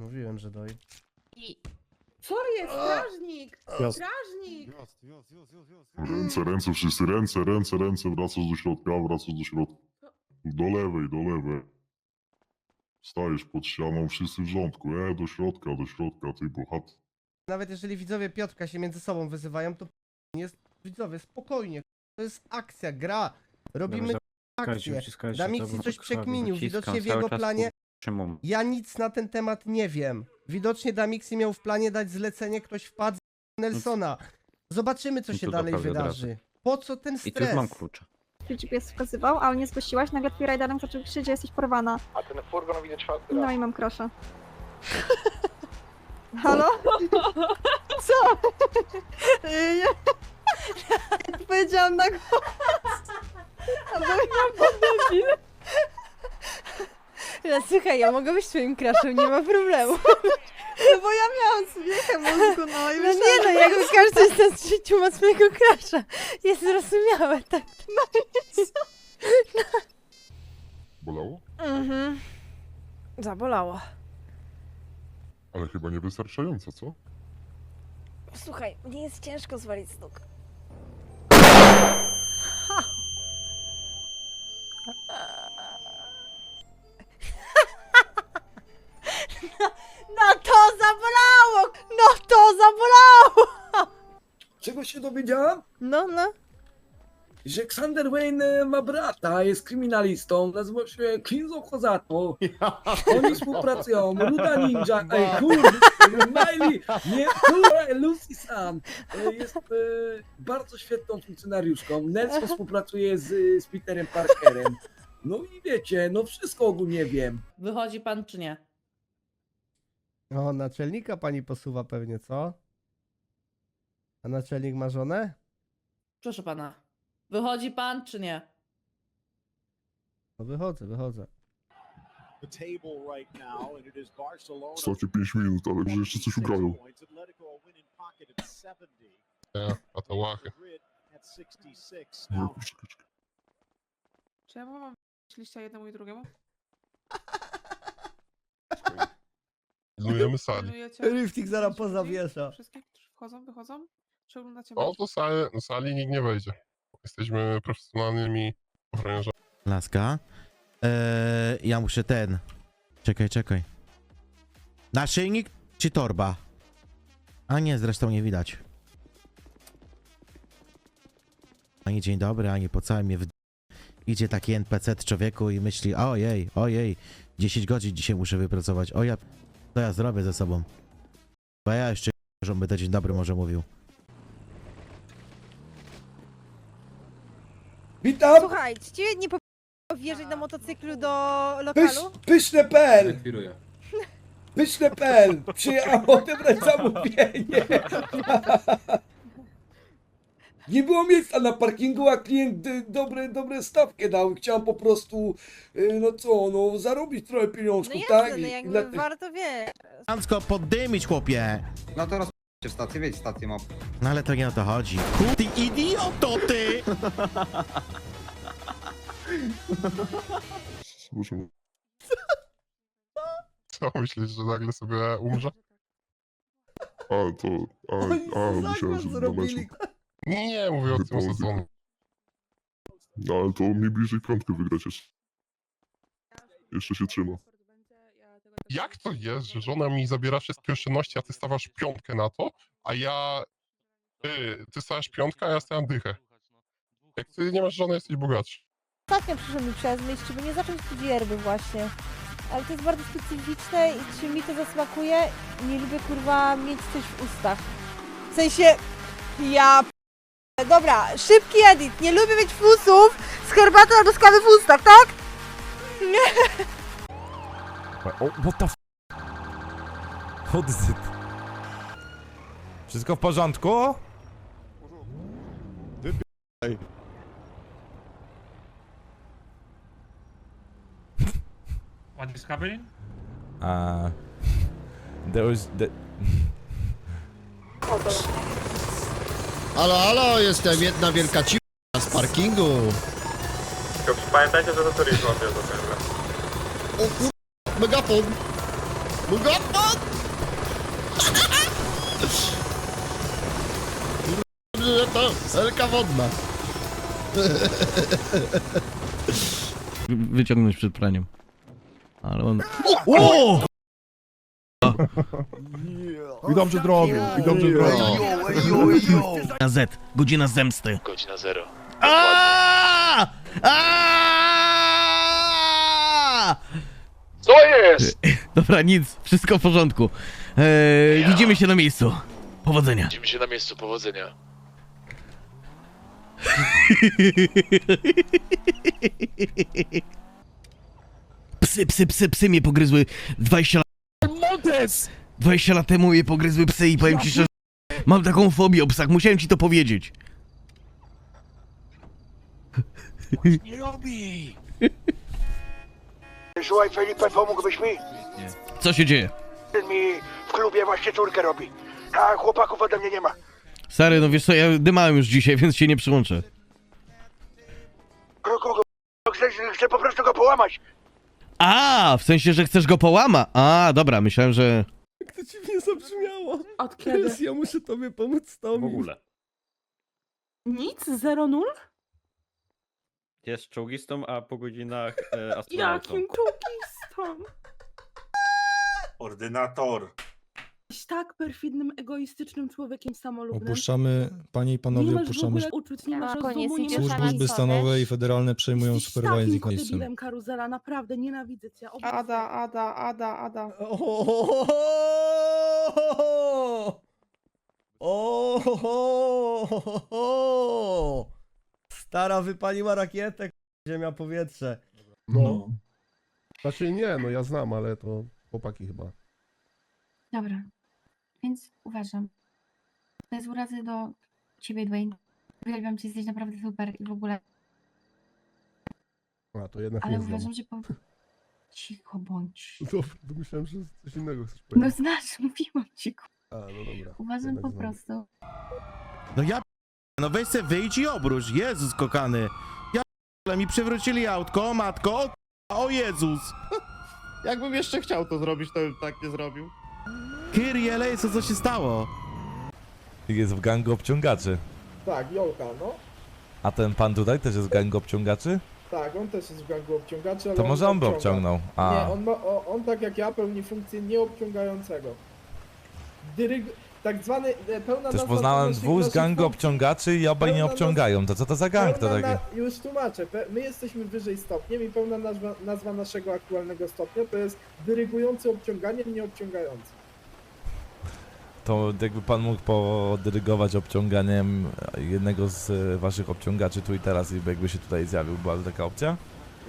Mówiłem, że doj. Sorry, jest strażnik! Strażnik! Ręce, ręce, wszyscy ręce, ręce, ręce, wracasz do środka, wracasz do środka. Do lewej, do lewej. Stajesz pod ścianą, wszyscy w rządku, e, do środka, do środka, ty bohat. Nawet jeżeli widzowie Piotrka się między sobą wyzywają, to jest widzowie, spokojnie. To jest akcja, gra. Robimy Uciskajcie, akcję. uciskajcie, Damixi dobra, coś krwawi, przekminił, widocznie w cały jego czas planie. Czemu? Ja nic na ten temat nie wiem. Widocznie Damixi miał w planie dać zlecenie, ktoś wpadł z Nelsona. Zobaczymy, co I się tu dalej od wydarzy. Po co ten I tu już stres? mam klucze. GPS wskazywał, ale nie zgłosiłaś, nagle twój riderem zaczął krzyczeć, że jesteś porwana. A ten furgon widzę czwarty No raz. i mam krosza. Halo? Co? Ja... Powiedziałam na głos. A bo ja No słuchaj, ja mogę być twoim crushem, nie ma problemu. No bo ja miałam zwiechę mózgu, no i No myślałam, nie no, jakby każdy z nas w życiu ma swojego crusha. Jest zrozumiałe, tak. Bolało? Mhm. Zabolało. Ale chyba niewystarczająco, co? Słuchaj, mnie jest ciężko zwalić z nóg. No to zabolało! Czego się dowiedziałam? No, no. Że Xander Wayne e, ma brata, jest kryminalistą, nazywa się Kinzo Hozato. Oni współpracują, Ruda Ninja, ej kurde, Miley, nie, kurde, Lucy San. E, Jest e, bardzo świetną funkcjonariuszką. Nelson współpracuje z, z Peterem Parkerem. No i wiecie, no wszystko ogólnie wiem. Wychodzi pan czy nie? O, naczelnika pani posuwa pewnie, co? A naczelnik ma żonę? Proszę pana. Wychodzi pan czy nie? No wychodzę, wychodzę. Ostatnie 5 minut, ale że jeszcze coś ugrają. Nie, a to łachy. No, poczekaj, czekaj. Czy ja mam liścia jednemu i drugiemu? Pilnujemy sali. Pilnujecie Riftik zaraz wszystkich? pozawiesza. Wszystkich, którzy wchodzą, wychodzą? Czy oglądacie O, mecz? do sali, do sali nikt nie wejdzie. Jesteśmy profesjonalnymi ochroniarzami. Laska. Eee, ja muszę ten. Czekaj, czekaj. Naszyjnik czy torba? A nie, zresztą nie widać. Ani dzień dobry, ani po całym mnie w... Idzie taki NPC człowieku i myśli, ojej, ojej, 10 godzin dzisiaj muszę wypracować. O ja, co ja zrobię ze sobą? Bo ja jeszcze, żebym to dzień dobry może mówił. Witam! Słuchaj, czy ci nie po wjeżdżać na motocyklu do Pysz, lokalu? pyszne.pl Pyszne.pl Przyjechałem odebrać zamówienie. Nie było miejsca na parkingu, a klient y, dobre, dobre stawkę dał. Chciałem po prostu, y, no co, no zarobić trochę No pieniążków, jasne, tak? no I- i jakby dlatego- warto, wiesz. Ansko, poddymić chłopie! No to rozp... stację, wiedź stację ma. No ale to nie o to chodzi. Ku- Ty idioto, ty! Co myślisz, że nagle sobie umrze? a to, a, a, myślałem, że na meczu. Nie, mówię o tym sezonie. No ale to mi bliżej piątkę wygrać jeszcze. Jeszcze się trzyma. Jak to jest, że żona mi zabiera wszystkie oszczędności, a ty stawiasz piątkę na to, a ja... Ty, ty stawiasz piątkę, a ja stawiam dychę. Jak ty nie masz żony, jesteś bogatszy. Ostatnio przyszedł mi przez myśl, czy by nie zacząć od wierby właśnie. Ale to jest bardzo specyficzne i czy mi to zasmakuje? Nie lubię kurwa mieć coś w ustach. W sensie, ja... Dobra, szybki edit. Nie lubię mieć fusów z herbatą albo z kawy w ustach, tak? O, what the f... What is it? Wszystko w porządku? What is happening? Uh, there was... The... Halo, halo, jestem jedna wielka ci... z parkingu. Pamiętajcie, że to turizm łapie za O kur... megafon. Mugoton! Dobrze, że to elka wodna. Wyciągnąć przed praniem. Ale on... O! I dobrze drobił, i dobrze drobił. Na Z. Godzina zemsty. Godzina zero. A! A! Jest? Dobra, nic, wszystko w porządku. Eee, Widzimy się na miejscu. Powodzenia. Widzimy się na miejscu powodzenia. Psy, psy, psy, psy mnie pogryzły 20 lat. Montes! 20 lat temu mnie pogryzły psy i powiem ci szczerze, mam taką fobię o psach, musiałem ci to powiedzieć. Nie robi! Słuchaj Felipe, pomógłbyś mi? Co się dzieje? Ten mi w klubie właśnie córkę robi. A chłopaków ode mnie nie ma. Stary, no wiesz co, ja dymałem już dzisiaj, więc się nie przyłączę. Kogo? Chcę, chcę po prostu go połamać. A, w sensie, że chcesz go połama. A, dobra, myślałem, że... Jak to dziwnie zabrzmiało. Od kiedy? Teraz ja muszę tobie pomóc z tą. W ogóle. Nic? Zero nul? Jest czołgistą, a po godzinach e, Jakim czołgistą? Ordynator. Jesteś tak perfidnym, egoistycznym człowiekiem samolubnym. Opuszczamy, panie i nie panowie, masz w opuszczamy ogóle uczuć, nie masz koniec, rozumu, nie idziesz masz służby miejsce, stanowe wiesz? i federalne przejmują Jesteś supervising takim miejscem. debilem, karuzela, naprawdę nienawidzę cię. Ada, Ada, Ada, Ada. O, Stara wypaliła rakietę, k- ziemia, powietrze. No. Znaczy nie, no ja znam, ale to chłopaki chyba. Dobra, więc uważam. Bez urazy do ciebie, Dwayne. Uwielbiam cię, jesteś naprawdę super i w ogóle, A, to jednak ale nie znam. uważam, że po... Cicho bądź. Dobra, to myślałem, że coś innego chcesz No powiedzieć. znasz, mówiłam ci. ku- A, no dobra. Uważam jednak po znam. prostu, No ja... No weź se wyjdź i obróć, Jezus kokany. Ja ale mi przewrócili autko, o matko, o, o Jezus. Jakbym jeszcze chciał to zrobić, to bym tak nie zrobił. Kyrie Lejso, co się stało? Jest w gangu obciągaczy. Tak, Jolka, no. A ten pan tutaj też jest w gangu obciągaczy? Tak, on też jest w gangu obciągaczy, ale To może on by obciągnął. A, Nie, on, ma, o, on tak jak ja pełni funkcję nieobciągającego. Dyryg... Tak zwany... e, Pełna też nazwa poznałem dwóch z naszych funkcji. obciągaczy i obaj nie Pełna obciągają. To co to za gang to Pełna taki? Na, już tłumaczę. Pe, my jesteśmy wyżej stopniem i pełna nazwa, nazwa naszego aktualnego stopnia to jest dyrygujący obciąganiem, nie obciągający. To jakby pan mógł podyrygować obciąganiem jednego z e, waszych obciągaczy tu i teraz i jakby się tutaj zjawił, była taka opcja?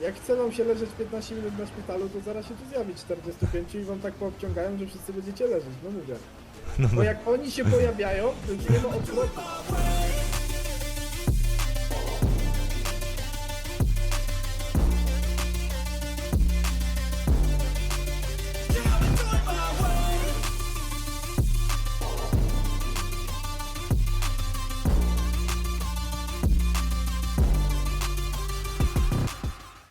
Jak chce wam się leżeć 15 minut na szpitalu, to zaraz się tu zjawi 45 i wam tak poobciągają, że wszyscy będziecie leżeć, no mówię. No, Bo no. jak oni się pojawiają, to już nie ma odwrotu.